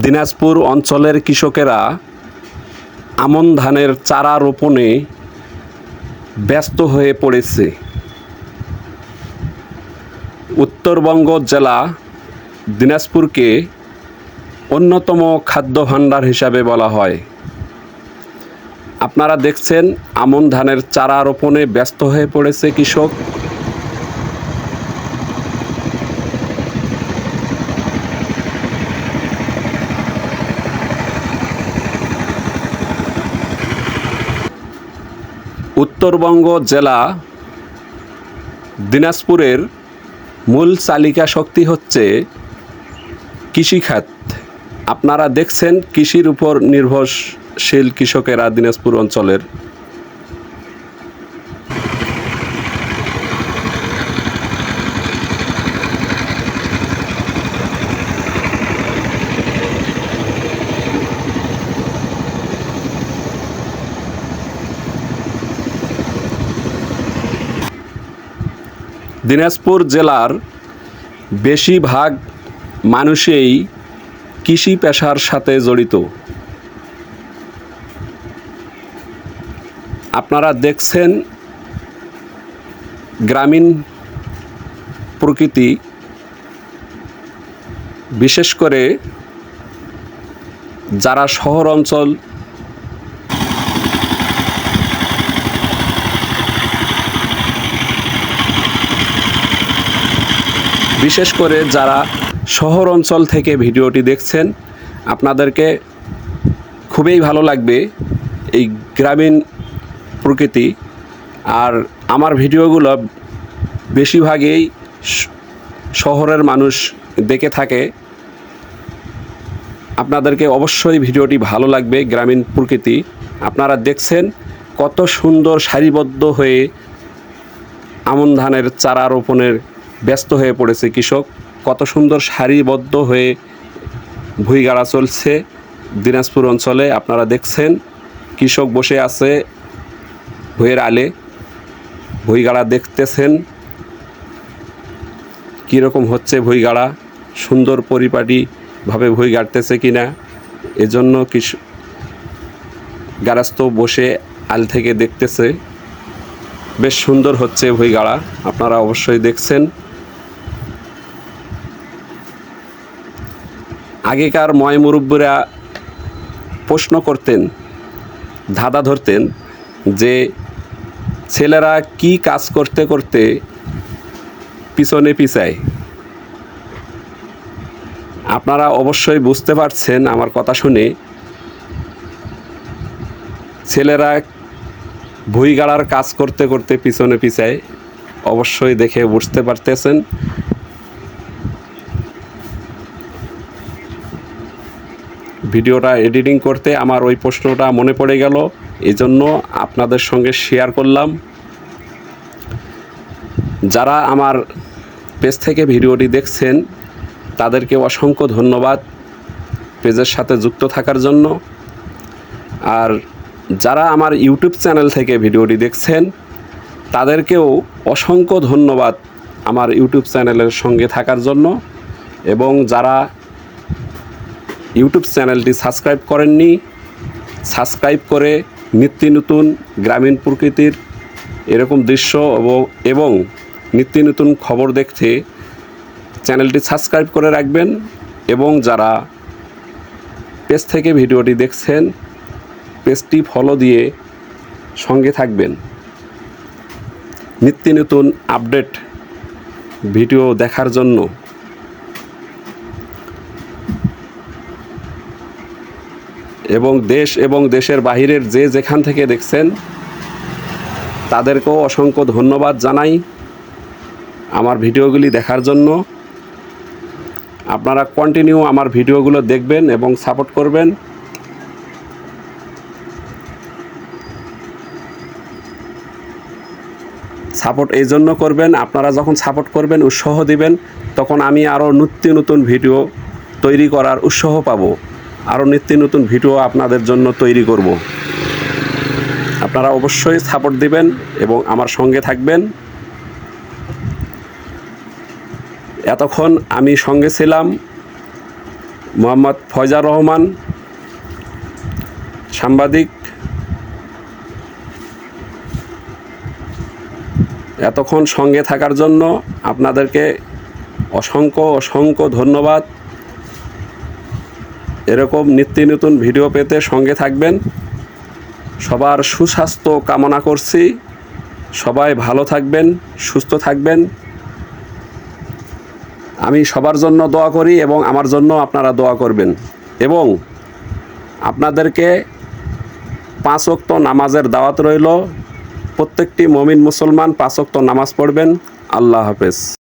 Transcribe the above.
দিনাজপুর অঞ্চলের কৃষকেরা আমন ধানের চারা রোপণে ব্যস্ত হয়ে পড়েছে। উত্তরবঙ্গ জেলা দিনাজপুরকে অন্যতম খাদ্য ভাণ্ডার হিসাবে বলা হয়। আপনারা দেখছেন আমন ধানের চারা রোপণে ব্যস্ত হয়ে পড়েছে কৃষক। উত্তরবঙ্গ জেলা দিনাজপুরের মূল চালিকা শক্তি হচ্ছে কৃষিখাত। আপনারা দেখছেন কৃষির উপর নির্ভরশীল কৃষকেরা দিনাজপুর অঞ্চলের দিনাজপুর জেলার বেশিরভাগ মানুষেই কৃষি পেশার সাথে জড়িত। আপনারা দেখছেন গ্রামীণ প্রকৃতি, বিশেষ করে যারা শহর অঞ্চল বিশেষ করে যারা শহর অঞ্চল থেকে ভিডিওটি দেখছেন, আপনাদেরকে খুবই ভালো লাগবে এই গ্রামীণ প্রকৃতি। আর আমার ভিডিওগুলো বেশিরভাগই শহরের মানুষ দেখে থাকে। আপনাদেরকে অবশ্যই ভিডিওটি ভালো লাগবে, গ্রামীণ প্রকৃতি। আপনারা দেখছেন কত সুন্দর সারিবদ্ধ হয়ে আমন ধানের চারা রোপণের ব্যস্ত হয়ে পড়েছে কৃষক। কত সুন্দর সারিবদ্ধ হয়ে ভুইগাড়া চলছে দিনাজপুর অঞ্চলে। আপনারা দেখছেন, কৃষক বসে আছে ভুইয়ের আলে। ভুইগাড়া দেখতেছেন কীরকম হচ্ছে ভুইগাড়া, সুন্দর পরিপাটিভাবে ভুই গাড়তেছে কি না এজন্য কৃষক গারাস্ত বসে আল থেকে দেখতেছে। বেশ সুন্দর হচ্ছে ভুইগাড়া, আপনারা অবশ্যই দেখছেন। আগেকার ময় মুরব্বীরা প্রশ্ন করতেন, ধাঁধা ধরতেন যে ছেলেরা কি কাজ করতে করতে পিছনে পিছায়। আপনারা অবশ্যই বুঝতে পারছেন আমার কথা শুনে ছেলেরা ভুই গাড়ার কাজ করতে করতে পিছনে পিছায়, অবশ্যই দেখে বুঝতে পারতেছেন। ভিডিওটা এডিটিং করতে আমার ওই প্রশ্নটা মনে পড়ে গেল। এই জন্য আপনাদের সঙ্গে শেয়ার করলাম। যারা আমার পেজ থেকে ভিডিওটি দেখছেন, তাদেরকে অসংখ্য ধন্যবাদ পেজের সাথে যুক্ত থাকার জন্য। আর যারা আমার ইউটিউব চ্যানেল থেকে ভিডিওটি দেখছেন, তাদেরকেও অসংখ্য ধন্যবাদ আমার ইউটিউব চ্যানেলের সঙ্গে থাকার জন্য। এবং যারা ইউটিউব চ্যানেলটি সাবস্ক্রাইব করেননি। সাবস্ক্রাইব করে নিত্য নতুন গ্রামীণ প্রকৃতির এরকম দৃশ্য এবং- নিত্য নতুন খবর দেখতে চ্যানেলটি সাবস্ক্রাইব করে রাখবেন এবং যারা পেজ থেকে ভিডিওটি দেখছেন, পেজটি ফলো দিয়ে সঙ্গে থাকবেন। নিত্য নতুন আপডেট ভিডিও দেখার জন্য। এবং দেশ এবং দেশের বাহিরের যে যেখান থেকে দেখছেন, তাদেরকেও অসংখ্য ধন্যবাদ জানাই আমার ভিডিওগুলি দেখার জন্য। আপনারা কন্টিনিউ আমার ভিডিওগুলো দেখবেন এবং সাপোর্ট করবেন। সাপোর্ট এই জন্য করবেন, আপনারা যখন সাপোর্ট করবেন, উৎসাহ দিবেন, তখন আমি আরও নিত্য নতুন ভিডিও তৈরি করার উৎসাহ পাবো। আরও নিত্য নতুন ভিডিও আপনাদের জন্য তৈরি করব। আপনারা অবশ্যই সাপোর্ট দিবেন এবং আমার সঙ্গে থাকবেন। এতক্ষণ আমি সঙ্গে ছিলাম মোহাম্মদ ফয়জার রহমান, সাংবাদিক। এতক্ষণ সঙ্গে থাকার জন্য আপনাদেরকে অসংখ্য অসংখ্য ধন্যবাদ। এরকম নিত্য নতুন ভিডিও পেতে সঙ্গে থাকবেন। সবার সুস্বাস্থ্য কামনা করছি। সবাই ভালো থাকবেন, সুস্থ থাকবেন। আমি সবার জন্য দোয়া করি এবং আমার জন্য আপনারা দোয়া করবেন। এবং আপনাদেরকে পাঁচ ওক্ত নামাজের দাওয়াত রইল। প্রত্যেকটি মমিন মুসলমান পাঁচ ওক্ত নামাজ পড়বেন। আল্লাহ হাফেজ।